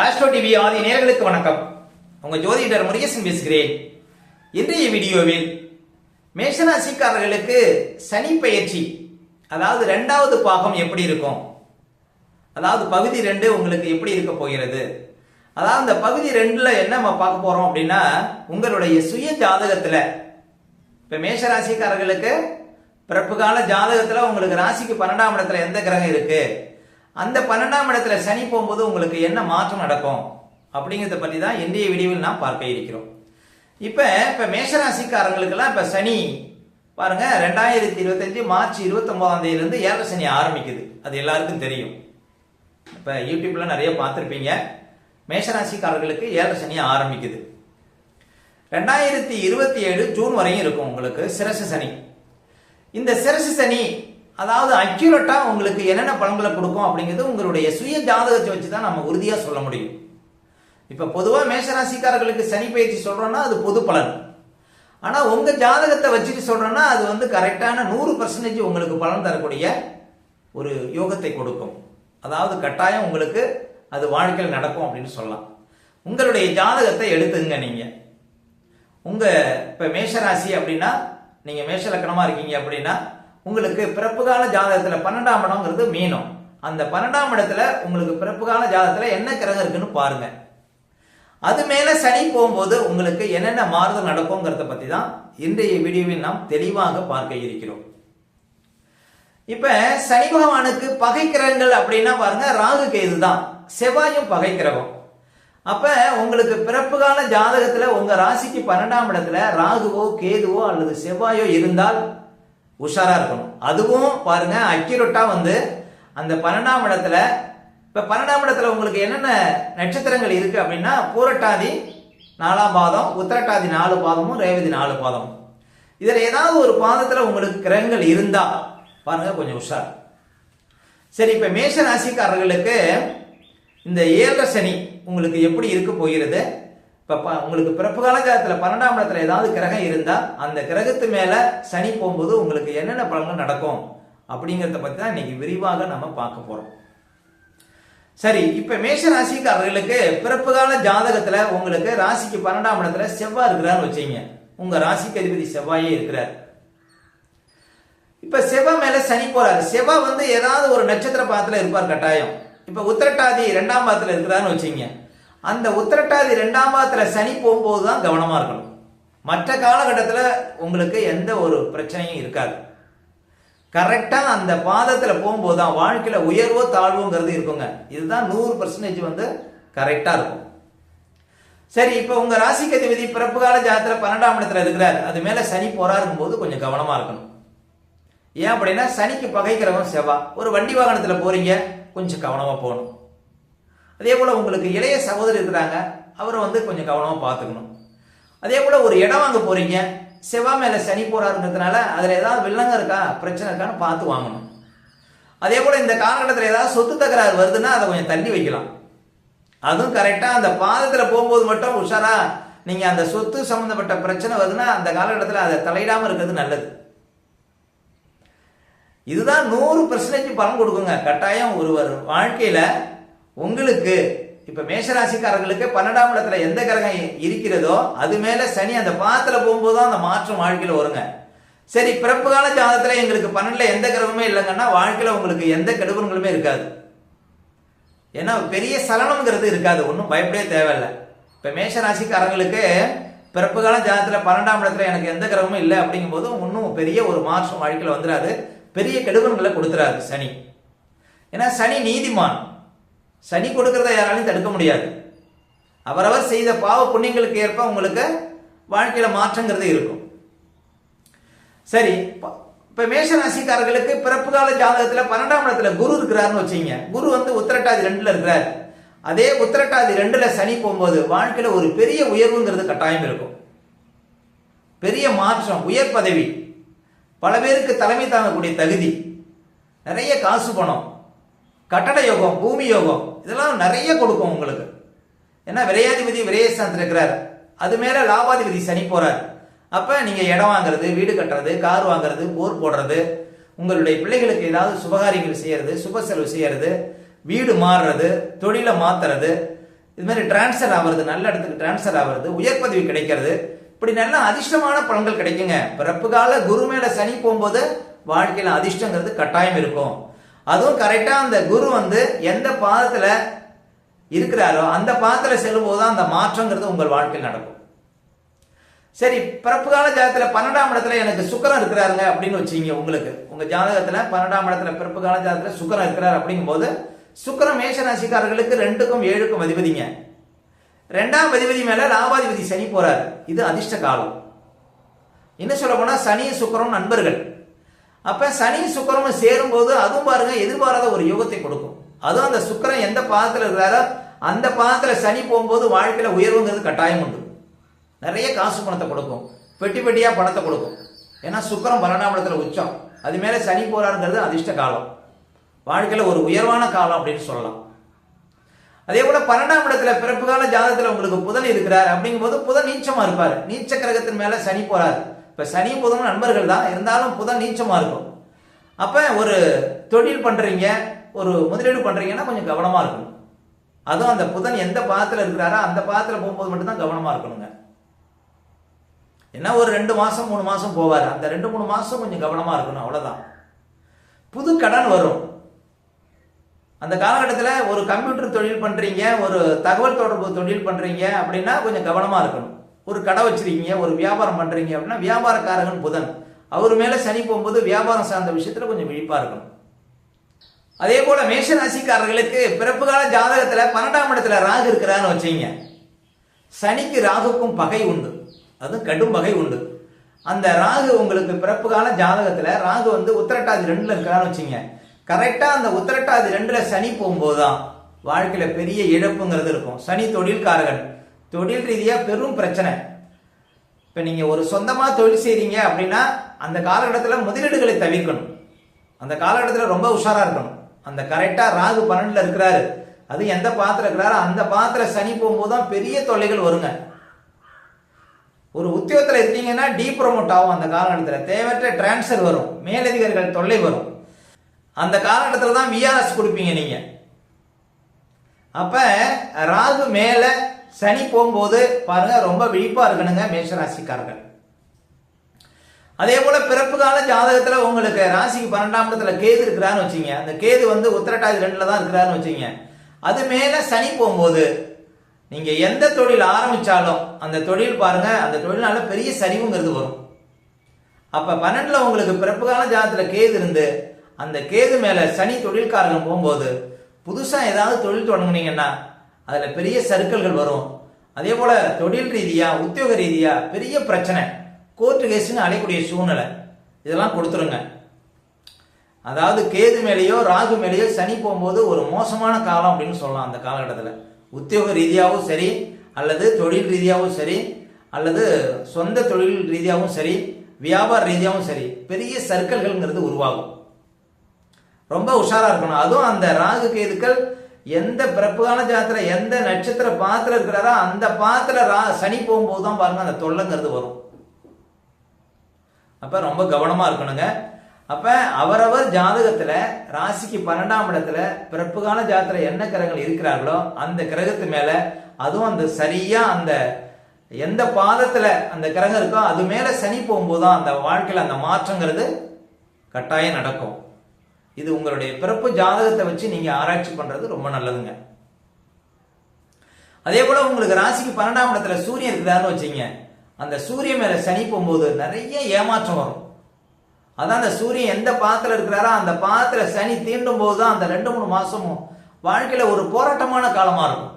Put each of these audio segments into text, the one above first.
Astro TV ஆதி நேர்களுக்கு வணக்கம். உங்க ஜோதிடர் முருகேசன் பேசுகிறேன். இன்றைய வீடியோவில் மேஷராசிக்காரர்களுக்கு சனி பயிற்சி அதாவது ரெண்டாவது பாகம் எப்படி இருக்கும்? அதாவது பகுதி ரெண்டு உங்களுக்கு எப்படி இருக்க போகிறது? அதாவது இந்த பகுதி ரெண்டுல என்ன நம்ம பார்க்க போறோம் அப்படின்னா உங்களுடைய சுய ஜாதகத்துல இப்ப மேஷ ராசிக்காரர்களுக்கு பிறப்பு கால ஜாதகத்துல உங்களுக்கு ராசிக்கு பன்னெண்டாம் இடத்துல எந்த கிரகம் இருக்கு? அந்த பன்னெண்டாம் இடத்துல சனி போகும்போது உங்களுக்கு என்ன மாற்றம் நடக்கும்? அப்படிங்கிறத பற்றி தான் இன்றைய வீடியோவில் நாம் பார்க்க இருக்கிறோம். இப்போ இப்போ மேஷராசிக்காரங்களுக்கெல்லாம் இப்போ சனி பாருங்க ரெண்டாயிரத்தி இருபத்தஞ்சு மார்ச் இருபத்தி தேதியிலேருந்து ஏழரை சனி ஆரம்பிக்குது. அது எல்லாருக்கும் தெரியும். இப்போ யூடியூப்ல நிறைய பார்த்துருப்பீங்க. மேஷராசிக்காரர்களுக்கு ஏழரை சனி ஆரம்பிக்குது. ரெண்டாயிரத்தி இருபத்தி ஏழு ஜூன் வரையும் இருக்கும் உங்களுக்கு சிரசு சனி. இந்த சிரசு சனி அதாவது அக்யூரட்டா உங்களுக்கு என்னென்ன பலன்களை கொடுக்கும் அப்படிங்கிறது உங்களுடைய சுய ஜாதகத்தை வச்சு தான் நம்ம உறுதியாக சொல்ல முடியும். இப்போ பொதுவாக மேஷராசிக்காரர்களுக்கு சனி பயிற்சி சொல்கிறோன்னா அது பொது பலன். ஆனால் உங்கள் ஜாதகத்தை வச்சுட்டு சொல்கிறோன்னா அது வந்து கரெக்டான நூறு பர்சன்டேஜ் உங்களுக்கு பலன் தரக்கூடிய ஒரு யோகத்தை கொடுக்கும். அதாவது கட்டாயம் உங்களுக்கு அது வாழ்க்கையில் நடக்கும் அப்படின்னு சொல்லலாம். உங்களுடைய ஜாதகத்தை எடுத்துங்க நீங்கள் உங்கள் இப்போ மேஷராசி அப்படின்னா நீங்கள் மேஷ லக்கணமாக இருக்கீங்க அப்படின்னா உங்களுக்கு பிறப்பு கால ஜாதகத்துல பன்னெண்டாம் இடம்ங்கிறது மீனம். அந்த பன்னெண்டாம் இடத்துல உங்களுக்கு பிறப்பு கால ஜாதகத்துல என்ன கிரகம் இருக்குன்னு பாருங்க. அது மேல சனி போகும்போது உங்களுக்கு என்னென்ன மாறுதல் நடக்குங்கிறத பத்தி தான் இன்றைய வீடியோவில் நாம் தெளிவாக பார்க்க இருக்கிறோம். இப்ப சனி பகவானுக்கு பகை கிரகங்கள் அப்படின்னா பாருங்க ராகு கேது தான். செவ்வாயும் பகை கிரகம். அப்ப உங்களுக்கு பிறப்பு கால ஜாதகத்துல உங்க ராசிக்கு பன்னெண்டாம் இடத்துல ராகுவோ கேதுவோ அல்லது செவ்வாயோ இருந்தால் உஷாரா இருக்கணும். அதுவும் பாருங்க அக்யூரட்டா வந்து அந்த பன்னெண்டாம் இடத்துல இப்ப பன்னெண்டாம் இடத்துல உங்களுக்கு என்னென்ன நட்சத்திரங்கள் இருக்கு அப்படின்னா பூரட்டாதி நாலாம் பாதம் உத்திரட்டாதி நாலு பாதமும் ரேவதி நாலு பாதமும். இதுல ஏதாவது ஒரு பாதத்துல உங்களுக்கு கிரகங்கள் இருந்தா பாருங்க கொஞ்சம் உஷார். சரி இப்ப மேஷ ராசிக்காரர்களுக்கு இந்த ஏழரை சனி உங்களுக்கு எப்படி இருக்க போகிறது? இப்ப உங்களுக்கு பிறப்பு கால பன்னெண்டாம் இடத்துல ஏதாவது கிரகம் இருந்தா அந்த கிரகத்து மேல சனி போகும்போது உங்களுக்கு என்னென்ன பலன்கள் நடக்கும் அப்படிங்கிறத பத்தி தான் இன்னைக்கு விரிவாக நம்ம பார்க்க போறோம். சரி இப்ப மேஷ ராசிக்காரர்களுக்கு பிறப்பு கால ஜாதகத்துல உங்களுக்கு ராசிக்கு பன்னெண்டாம் இடத்துல செவ்வாய் இருக்கிறான்னு வச்சீங்க உங்க ராசிக்கு அதிபதி செவ்வாயே இருக்கிறார். இப்ப செவ்வாய் மேல சனி போறாரு. செவ்வாய் வந்து ஏதாவது ஒரு நட்சத்திர பாதத்துல இருப்பார் கட்டாயம். இப்ப உத்திரட்டாதி ரெண்டாம் பாதத்துல இருக்கிறான்னு வச்சீங்க அந்த உத்திரட்டாதி ரெண்டாம் பாதத்தில் சனி போகும்போது தான் கவனமாக இருக்கணும். மற்ற காலகட்டத்தில் உங்களுக்கு எந்த ஒரு பிரச்சனையும் இருக்காது. கரெக்டாக அந்த பாதத்தில் போகும்போது தான் வாழ்க்கையில் உயர்வோ தாழ்வோங்கிறது இருக்குங்க. இதுதான் நூறு பர்சன்டேஜ் வந்து கரெக்டாக இருக்கும். சரி இப்போ உங்கள் ராசிக்கு அதிபதி பிறப்பு கால ஜாதத்துல பன்னெண்டாம் இடத்துல இருக்கிறார். அது மேலே சனி போராடும் போது கொஞ்சம் கவனமாக இருக்கணும். ஏன் அப்படின்னா சனிக்கு பகைக்கிறவன் செவ்வா ஒரு வண்டி வாகனத்தில் போகிறீங்க கொஞ்சம் கவனமாக போகணும். அதே போல் உங்களுக்கு இளைய சகோதரர் இருக்கிறாங்க அவரை வந்து கொஞ்சம் கவனமாக பார்த்துக்கணும். அதே போல் ஒரு இடம் வாங்க போகிறீங்க செவ்வாய் மேலே சனி போறாருங்கிறதுனால அதில் ஏதாவது வில்லங்க இருக்கா பிரச்சனை இருக்கான்னு பார்த்து வாங்கணும். அதே போல் இந்த காலகட்டத்தில் ஏதாவது சொத்து தகராறு வருதுன்னா அதை கொஞ்சம் தள்ளி வைக்கலாம். அதுவும் கரெக்டாக அந்த பாதத்தில் போகும்போது மட்டும் உஷாராக நீங்கள் அந்த சொத்து சம்மந்தப்பட்ட பிரச்சனை வருதுன்னா அந்த காலகட்டத்தில் அதை தலையிடாமல் இருக்கிறது நல்லது. இதுதான் நூறு பர்சன்டேஜ் பலன் கொடுக்குங்க. கட்டாயம் ஒருவர் வாழ்க்கையில் உங்களுக்கு இப்ப மேஷராசிக்காரர்களுக்கு பன்னெண்டாம் இடத்துல எந்த கிரகம் இருக்கிறதோ அது மேல சனி அந்த பாத்துல போகும்போது தான் அந்த மாற்றம் வாழ்க்கையில வருங்க. சரி பிறப்பு கால ஜாதகத்துல எங்களுக்கு பன்னெண்டுல எந்த கிரகமே இல்லைங்கன்னா வாழ்க்கையில உங்களுக்கு எந்த கெடுபன்களுமே இருக்காது. ஏன்னா பெரிய சலனம்ங்கிறது இருக்காது ஒன்றும் பயப்படவே தேவையில்லை. இப்போ மேஷ ராசிக்காரங்களுக்கு பிறப்பு கால ஜாதத்துல பன்னெண்டாம் இடத்துல எனக்கு எந்த கிரகமும் இல்லை அப்படிங்கும்போது ஒன்றும் பெரிய ஒரு மாற்றம் வாழ்க்கையில் வந்துடாது பெரிய கெடுபன்களை கொடுத்துறாரு சனி. ஏன்னா சனி நீதிமான். சனி கொடுக்கறத யாராலையும் தடுக்க முடியாது. அவரவர் செய்த பாவ புண்ணியங்களுக்கு ஏற்ப உங்களுக்கு வாழ்க்கையில மாற்றங்கிறது இருக்கும். சரி இப்போ இப்ப மேஷ ராசிக்காரர்களுக்கு பிறப்பு கால ஜாதகத்துல பன்னெண்டாம் இடத்துல குரு இருக்கிறாருன்னு வச்சுங்க குரு வந்து உத்திரட்டாதி ரெண்டுல இருக்கிறார். அதே உத்திரட்டாதி ரெண்டுல சனி போகும்போது வாழ்க்கையில ஒரு பெரிய உயர்வுங்கிறது கட்டாயம் இருக்கும். பெரிய மாற்றம் உயர் பதவி. பல பேருக்கு தலைமை தாங்கக்கூடிய தகுதி. நிறைய காசு பணம். கட்டட யோகம் பூமி யோகம் இதெல்லாம் நிறைய கொடுக்கும் உங்களுக்கு. ஏன்னா விரையாதிபதி விரயஸ்தானத்தில் இருக்கிறார். அது மேல லாபாதிபதி சனி போறார். அப்ப நீங்க இடம் வாங்குறது வீடு கட்டுறது கார் வாங்குறது போர் போடுறது உங்களுடைய பிள்ளைகளுக்கு ஏதாவது சுபகாரியங்கள் செய்யறது சுப செலவு செய்யறது வீடு மாறுறது தொழிலை மாத்துறது இது மாதிரி டிரான்ஸ்ஃபர் ஆகிறது நல்ல இடத்துக்கு டிரான்ஸ்ஃபர் ஆகிறது உயர் கிடைக்கிறது இப்படி நல்ல அதிர்ஷ்டமான பலன்கள் கிடைக்குங்க. பிறப்பு கால குரு மேல சனி போகும்போது வாழ்க்கையில அதிர்ஷ்டங்கிறது கட்டாயம் இருக்கும். அதுவும் கரெக்டாக அந்த குரு வந்து எந்த பாதத்தில் இருக்கிறாரோ அந்த பாதத்தில் செல்லும்போது தான் அந்த மாற்றங்கிறது உங்கள் வாழ்க்கையில் நடக்கும். சரி பிறப்பு கால ஜாதகத்தில் பன்னெண்டாம் இடத்துல எனக்கு சுக்கரம் இருக்கிறாருங்க அப்படின்னு வச்சுங்க உங்களுக்கு. உங்கள் ஜாதகத்தில் பன்னெண்டாம் இடத்துல பிறப்பு கால ஜாதகத்தில் சுக்கரம் இருக்கிறார் அப்படிங்கும்போது சுக்கரம் மேஷ ராசிக்காரர்களுக்கு ரெண்டுக்கும் ஏழுக்கும் அதிபதிங்க. ரெண்டாம் அதிபதி மேலே ராபாதிபதி சனி போறார். இது அதிர்ஷ்ட காலம். என்ன சொல்ல போனால் சனி சுக்கரம் நண்பர்கள். அப்ப சனி சுக்கரமும் சேரும் போது அதுவும் பாருங்க எதிர்பாராத ஒரு யோகத்தை கொடுக்கும். அதுவும் அந்த சுக்கரன் எந்த பாதத்தில் இருக்கிறாரோ அந்த பாதத்தில் சனி போகும்போது வாழ்க்கையில் உயர்வுங்கிறது கட்டாயம் உண்டு. நிறைய காசு பணத்தை கொடுக்கும். பெட்டி பெட்டியாக பணத்தை கொடுக்கும். ஏன்னா சுக்கரம் பன்னெண்டாம் இடத்துல உச்சம். அது மேலே சனி போறாருங்கிறது அதிர்ஷ்ட காலம். வாழ்க்கையில் ஒரு உயர்வான காலம் அப்படின்னு சொல்லலாம். அதே போல பன்னெண்டாம் இடத்துல பிறப்பு கால ஜாதகத்தில் உங்களுக்கு புதன் இருக்கிறார். அப்படிங்கும்போது புதன் நீச்சமாக இருப்பார். நீச்ச கிரகத்தின் மேலே சனி போறாரு. இப்போ சனி புதனும் நண்பர்கள் தான். இருந்தாலும் புதன் நீச்சமாக இருக்கும். அப்போ ஒரு தொழில் பண்ணுறீங்க ஒரு முதலீடு பண்ணுறீங்கன்னா கொஞ்சம் கவனமாக இருக்கணும். அதுவும் அந்த புதன் எந்த பாதத்தில் இருக்கிறாரோ அந்த பாதத்தில் போகும்போது மட்டும்தான் கவனமாக இருக்கணுங்க. என்ன ஒரு ரெண்டு மாதம் மூணு மாதம் போவார். அந்த ரெண்டு மூணு மாதம் கொஞ்சம் கவனமாக இருக்கணும் அவ்வளோதான் புது கடன் வரும். அந்த காலகட்டத்தில் ஒரு கம்ப்யூட்டர் தொழில் பண்ணுறீங்க ஒரு தகவல் தொடர்பு தொழில் பண்ணுறீங்க அப்படின்னா கொஞ்சம் கவனமாக இருக்கணும். ஒரு கடை வச்சிருக்கீங்க ஒரு வியாபாரம் பண்றீங்க அப்படின்னா வியாபாரக்காரகன் புதன். அவர் மேல சனி போகும்போது வியாபாரம் சார்ந்த விஷயத்துல கொஞ்சம் விழிப்பா இருக்கணும். அதே போல மேஷராசிக்காரர்களுக்கு பிறப்பு கால ஜாதகத்துல பன்னெண்டாம் இடத்துல ராகு இருக்கிறான்னு வச்சீங்க சனிக்கு ராகுக்கும் பகை உண்டு. அதுவும் கடும் பகை உண்டு. அந்த ராகு உங்களுக்கு பிறப்பு கால ஜாதகத்துல ராகு வந்து உத்திரட்டாதி ரெண்டுல இருக்கிறான்னு வச்சுங்க கரெக்டா அந்த உத்திரட்டாதி ரெண்டுல சனி போகும்போது தான் வாழ்க்கையில பெரிய இழப்புங்கிறது இருக்கும். சனி தொழில்காரகன். தொழில் ரீதியாக பெரும் பிரச்சனை. இப்போ நீங்கள் ஒரு சொந்தமாக தொழில் செய்கிறீங்க அப்படின்னா அந்த காலகட்டத்தில் முதலீடுகளை தவிர்க்கணும். அந்த காலகட்டத்தில் ரொம்ப உஷாராக இருக்கணும். அந்த கரெக்டாக ராகு பன்னெண்டில் இருக்கிறாரு. அது எந்த பாத்திரம் இருக்கிறாரோ அந்த பாத்திரம் சனி போகும்போது தான் பெரிய தொல்லைகள் வருங்க. ஒரு உத்தியோகத்தில் இருக்கீங்கன்னா டீ ப்ரொமோட் ஆகும் அந்த காலகட்டத்தில். தேவையற்ற டிரான்ஸ்ஃபர் வரும். மேலதிகாரிகள் தொல்லை வரும். அந்த காலகட்டத்தில் தான் விஆர்எஸ் கொடுப்பீங்க நீங்கள் அப்போ ராகு மேலே சனி போகும்போது பாருங்க ரொம்ப விழிப்பா இருக்கணுங்க மேஷராசிக்காரர்கள். அதே போல பிறப்பு கால ஜாதகத்துல உங்களுக்கு ராசிக்கு பன்னெண்டாம் இடத்துல கேது இருக்கிறான்னு வச்சுங்க. அந்த கேது வந்து உத்திரட்டாதி ரெண்டுல தான் இருக்கிறாருன்னு வச்சுங்க. அது மேல சனி போகும்போது நீங்க எந்த தொழில் ஆரம்பிச்சாலும் அந்த தொழில் பாருங்க அந்த தொழில்னால பெரிய சரிவுங்கிறது வரும். அப்ப பன்னெண்டுல உங்களுக்கு பிறப்பு கால ஜாதகத்துல கேது இருந்து அந்த கேது மேல சனி தொழில்காரர்கள் போகும்போது புதுசா ஏதாவது தொழில் தொடங்குனீங்கன்னா அதில் பெரிய சர்க்கிள்கள் வரும். அதே போல் தொழில் ரீதியாக உத்தியோக ரீதியாக பெரிய பிரச்சனை. கோர்ட்டு கேஸுன்னு அழைக்கூடிய சூழ்நிலை. இதெல்லாம் கொடுத்துருங்க. அதாவது கேது மேலேயோ ராகு மேலேயோ சனி போகும்போது ஒரு மோசமான காலம் அப்படின்னு சொல்லலாம் அந்த காலகட்டத்தில். உத்தியோக ரீதியாகவும் சரி அல்லது தொழில் ரீதியாகவும் சரி அல்லது சொந்த தொழில் ரீதியாகவும் சரி வியாபார ரீதியாகவும் சரி பெரிய சர்க்கிள்கள்ங்கிறது உருவாகும். ரொம்ப உஷாராக இருக்கணும். அதுவும் அந்த ராகு கேதுக்கள் எந்த பிறப்புகால ஜாத்திர எந்த நட்சத்திர பாத்திரம் இருக்கிறாரோ அந்த பாத்திர ரா சனி போகும்போது தான் பாருங்க அந்த தொல்லைங்கிறது வரும். அப்ப ரொம்ப கவனமா இருக்கணுங்க. அப்ப அவரவர் ஜாதகத்துல ராசிக்கு பன்னெண்டாம் இடத்துல பிறப்புகான ஜாத்திர என்ன கிரகங்கள் இருக்கிறார்களோ அந்த கிரகத்து மேல அதுவும் அந்த சரியா அந்த எந்த பாதத்துல அந்த கிரகம் இருக்கோ அது மேல சனி போகும்போது தான் அந்த வாழ்க்கையில அந்த மாற்றங்கிறது கட்டாயம் நடக்கும். இது உங்களுடைய பிறப்பு ஜாதகத்தை வச்சு நீங்க ஆராய்ச்சி பண்றது ரொம்ப நல்லதுங்க. அதே போல உங்களுக்கு ராசிக்கு பன்னெண்டாம் இடத்துல சூரியன் இருக்குதான்னு வச்சுங்க அந்த சூரியன் மேல சனி போகும்போது நிறைய ஏமாற்றம் வரும். அதான் அந்த சூரியன் எந்த பாத்திரம் இருக்கிறாரோ அந்த பாத்திர சனி தீண்டும் போது தான் அந்த ரெண்டு மூணு மாசமும் வாழ்க்கையில ஒரு போராட்டமான காலமா இருக்கும்.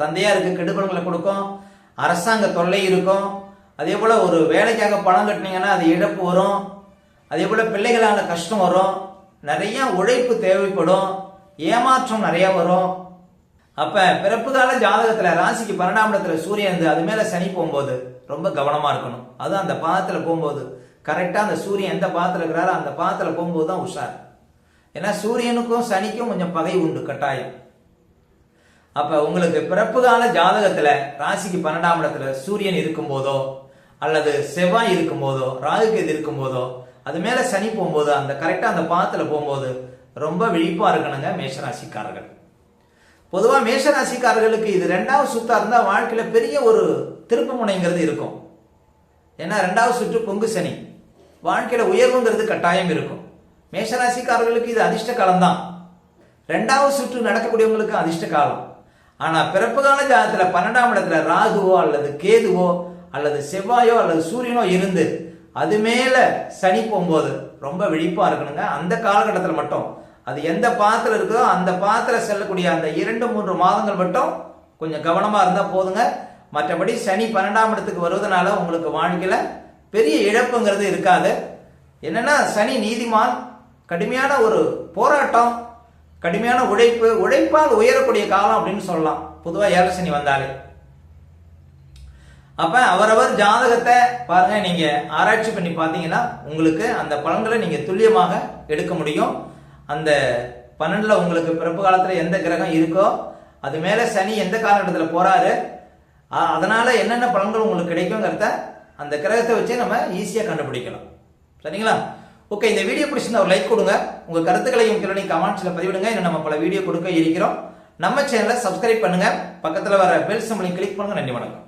தந்தையாருக்கு கெடுபலங்களை கொடுக்கும் அரசாங்க தொல்லை இருக்கும். அதே போல ஒரு வேலைக்காக பணம் கட்டினீங்கன்னா அது இழப்பு வரும். அதே போல பிள்ளைகளால கஷ்டம் வரும். நிறைய உழைப்பு தேவைப்படும் ஏமாற்றம் நிறைய வரும். அப்ப பிறப்பு கால ஜாதகத்துல ராசிக்கு பன்னெண்டாம் இடத்துல சூரியன் இருந்து அது மேல சனி போகும்போது ரொம்ப கவனமா இருக்கணும். அதுவும் அந்த பாதத்துல போகும்போது. கரெக்டா அந்த சூரியன் எந்த பாதத்துல இருக்கிறாரோ அந்த பாதத்துல போகும்போது தான் உஷார். ஏன்னா சூரியனுக்கும் சனிக்கும் கொஞ்சம் பகை உண்டு கட்டாயம். அப்ப உங்களுக்கு பிறப்பு கால ஜாதகத்துல ராசிக்கு பன்னெண்டாம் இடத்துல சூரியன் இருக்கும் போதோ அல்லது செவ்வாய் இருக்கும் போதோ ராகுகேது இருக்கும் போதோ அது மேலே சனி போகும்போது அந்த கரெக்டாக அந்த பாதத்தில் போகும்போது ரொம்ப விழிப்பாக இருக்கணுங்க மேஷராசிக்காரர்கள். பொதுவாக மேஷராசிக்காரர்களுக்கு இது ரெண்டாவது சுற்றாக இருந்தால் வாழ்க்கையில் பெரிய ஒரு திருப்பு முனைங்கிறது இருக்கும். ஏன்னா ரெண்டாவது சுற்று பொங்கு சனி. வாழ்க்கையில் உயர்வுங்கிறது கட்டாயம் இருக்கும். மேஷராசிக்காரர்களுக்கு இது அதிர்ஷ்ட காலம்தான். ரெண்டாவது சுற்று நடக்கக்கூடியவங்களுக்கு அதிர்ஷ்ட காலம். ஆனால் பிறப்பு கால பன்னெண்டாம் இடத்துல ராகுவோ அல்லது கேதுவோ அல்லது செவ்வாயோ அல்லது சூரியனோ இருந்து அது மேல சனி போகும்போது ரொம்ப விழிப்பா இருக்கணுங்க. அந்த காலகட்டத்தில் மட்டும். அது எந்த பாத்திரம் இருக்குதோ அந்த பாத்திரம் செல்லக்கூடிய அந்த இரண்டு மூன்று மாதங்கள் மட்டும் கொஞ்சம் கவனமா இருந்தா போதுங்க. மற்றபடி சனி பன்னெண்டாம் இடத்துக்கு வருவதனால உங்களுக்கு வாழ்க்கையில பெரிய இழப்புங்கிறது இருக்காது. என்னன்னா சனி நீதிமான் கடுமையான ஒரு போராட்டம் கடுமையான உழைப்பு உழைப்பால் உயரக்கூடிய காலம் அப்படின்னு சொல்லலாம். பொதுவாக ஏழரை சனி வந்தாலே. அப்ப அவரவர் ஜாதகத்தை பாருங்க நீங்க ஆராய்ச்சி பண்ணி பார்த்தீங்கன்னா உங்களுக்கு அந்த பலன்களை நீங்க துல்லியமாக எடுக்க முடியும். அந்த பன்னெண்டுல உங்களுக்கு பிறப்பு காலத்துல எந்த கிரகம் இருக்கோ அது மேல சனி எந்த காலகட்டத்தில் போறாரு அதனால என்னென்ன பலன்கள் உங்களுக்கு கிடைக்குங்கிறத அந்த கிரகத்தை வச்சு நம்ம ஈஸியா கண்டுபிடிக்கலாம். சரிங்களா? ஓகே இந்த வீடியோ பிடிச்சிருந்தா ஒரு லைக் கொடுங்க. உங்க கருத்துக்களையும் கிளனி கமெண்ட்ஸ்ல பதிவிடுங்க. இன்னும் நம்ம பல வீடியோ கொடுக்க இருக்கிறோம். நம்ம சேனலை சப்ஸ்கிரைப் பண்ணுங்க. பக்கத்துல வர பெல் சிம்பளையும் கிளிக் பண்ணுங்க. நன்றி வணக்கம்.